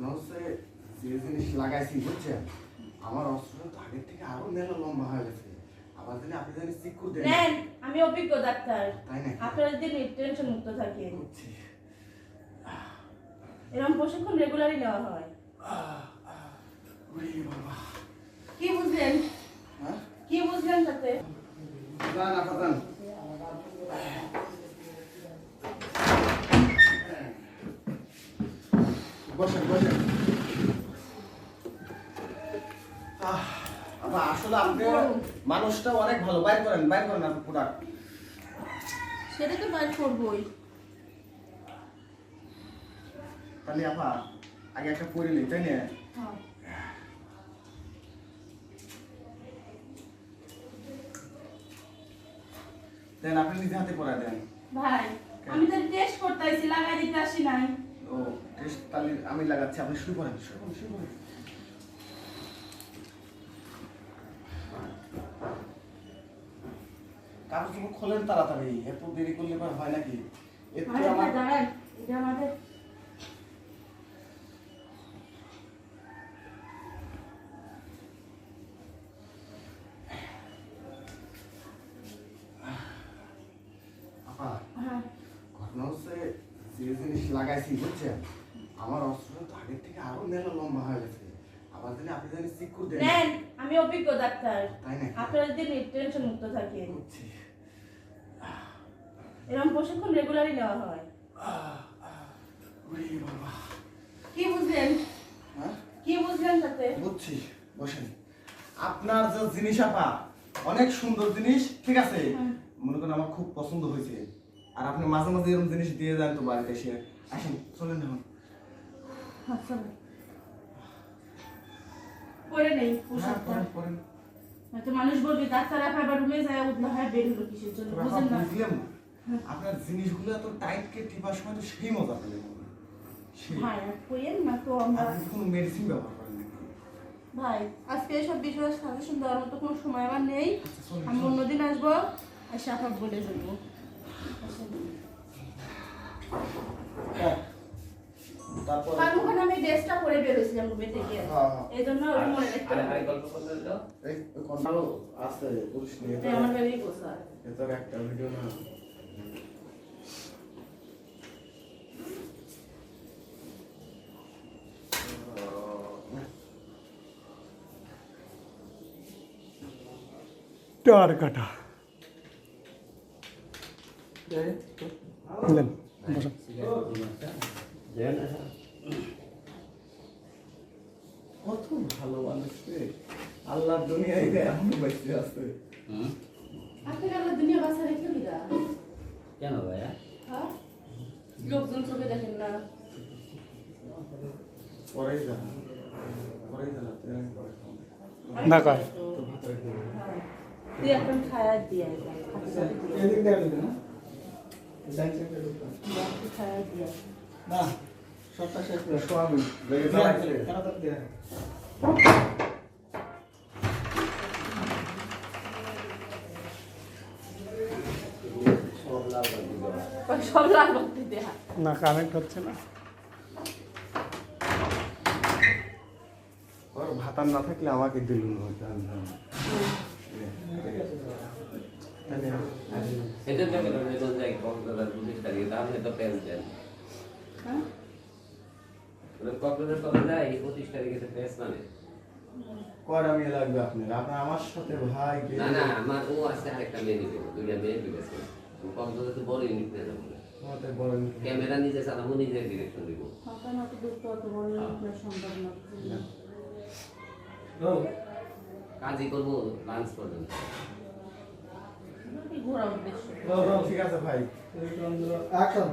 ঘটনা হচ্ছে যে জিনিস লাগাইছি বুঝছেন? আমার অস্ত্রটা তো আগের থেকে আরও মেলা লম্বা হয়ে গেছে। আবার জানি আপনি জানি চিকু দেন নেন আমি অভিজ্ঞ ডাক্তার। তাই নাকি? আপনারা যদি টেনশন মুক্ত থাকেন। বুঝছি। এরকম প্রশিক্ষণ রেগুলারই নেওয়া হয়। বাবা। কি বুঝলেন? হ্যাঁ? কি বুঝলেন তাতে না না বসেন বসেন। আসলে আপনি মানুষটা অনেক ভালো। বাইর করেন বাইর করেন আপনি প্রোডাক্ট সেটা তো বাইর করবই। তাহলে আপা আগে একটা পরে নিই তাই না? হ্যাঁ। দেন আপনি নিজে হাতে পড়া দেন। ভাই আমি তো টেস্ট করতে আইছি লাগাই দিতে আসি নাই। ও টেস্ট তাহলে আমি লাগাচ্ছি আপনি শুরু করেন শুরু করেন শুরু করেন কাগজ খোলেন তাড়াতাড়ি এত দেরি করলে হয় নাকি? একটু আমার দাঁড়ান এটা আমাদের হ্যাঁ। ঘটনা হচ্ছে যে জিনিস লাগাইছি বুঝছেন? আমার আগের থেকে আরও মেলা লম্বা হয়ে গেছে। আবার জানি আপনি জানি চিকু দেন। নেন আমি অভিজ্ঞ ডাক্তার। তাই নাকি? আপনারা যদি টেনশন মুক্ত থাকেন বুঝছি। এরকম প্রশিক্ষণ রেগুলারই নেওয়া হয়। বাবা। কি বুঝলেন? হ্যাঁ? কি বুঝলেন তাতে? বুঝছি বসেন। আপনার যে জিনিস আপা অনেক সুন্দর জিনিস ঠিক আছে? মনে করেন আমার খুব পছন্দ হয়েছে। আর আপনি মাঝে মাঝে এরকম জিনিস দিয়ে যান তো বাড়িতে এসে। আসেন চলেন এখন। পরে নেই পোশাকটা পরেন, পরেন। মানুষ বলবে ডাক্তার আবার রুমে যায় উঠল হয় বের হলো কিসের জন্য? বুঝেন না। আপনার জিনিসগুলো এত টাইট কে টিপার সময় তো সেই মজা পেলেন ভাই কইেন না তো আমরা কোনো মেডিসিন ব্যবহার করেন ভাই আজকে এসব বিষয়ে সাজেশন দেওয়ার মতো কোনো সময় আমার নেই। আচ্ছা, আমি। অন্যদিন আসব আর সাফাক বলে যাব। তারপর ওখানে আমি ড্রেসটা পরে বেরোছিলাম রুমে থেকে। হ্যাঁ, হ্যাঁ। এই জন্য ওটা মনে রাখতে আরে গল্প করতে দাও। এই কন্ট্রোল আছে পুলিশ নিয়ে। আমার ভেবেই বসা। এটা একটা ভিডিও না। টার কাটা। নেন বসুন কত ভালো মানুষ দুনিয়ায় আছে আল্লাহ দুনিয়া বাসা রেখে দিলা কেন ভাইয়া হ্যাঁ লোকজন চোখে দেখেন না পরেই পরেই। না কয়। তুই এখন খায়া দিয়ে হাতে সাথে দিয়ে আয়। বাড়িতে খায়া দিয়ে আয়। না সবটা শেষ করে কানেক্ট হচ্ছে না। ওর ভাতার না থাকলে আমাকে দিলুন হইতে যাই কক্সবাজার পুলিশ থাকে তাহলে তো পেন হ্যাঁ? কক্সবাজার কবে যাই পঁচিশ তারিখে তো পেস মানে। কর আমি লাগবে আপনার? আপনার আমার সাথে ভাই না না আমার ও আছে আরেকটা মেয়ে নিবে দুইটা মেয়ে ঢুকেছে কক্সবাজার তো বড় ইউনিট নিয়ে যাব ক্যামেরা নিজে চালাবো নিজের ডিরেকশন দিব বুঝলেন? কাজই করব লাঞ্চ পর্যন্ত। ঘোরা উদ্দেশ্য ঠিক আছে ভাই। অ্যাকশন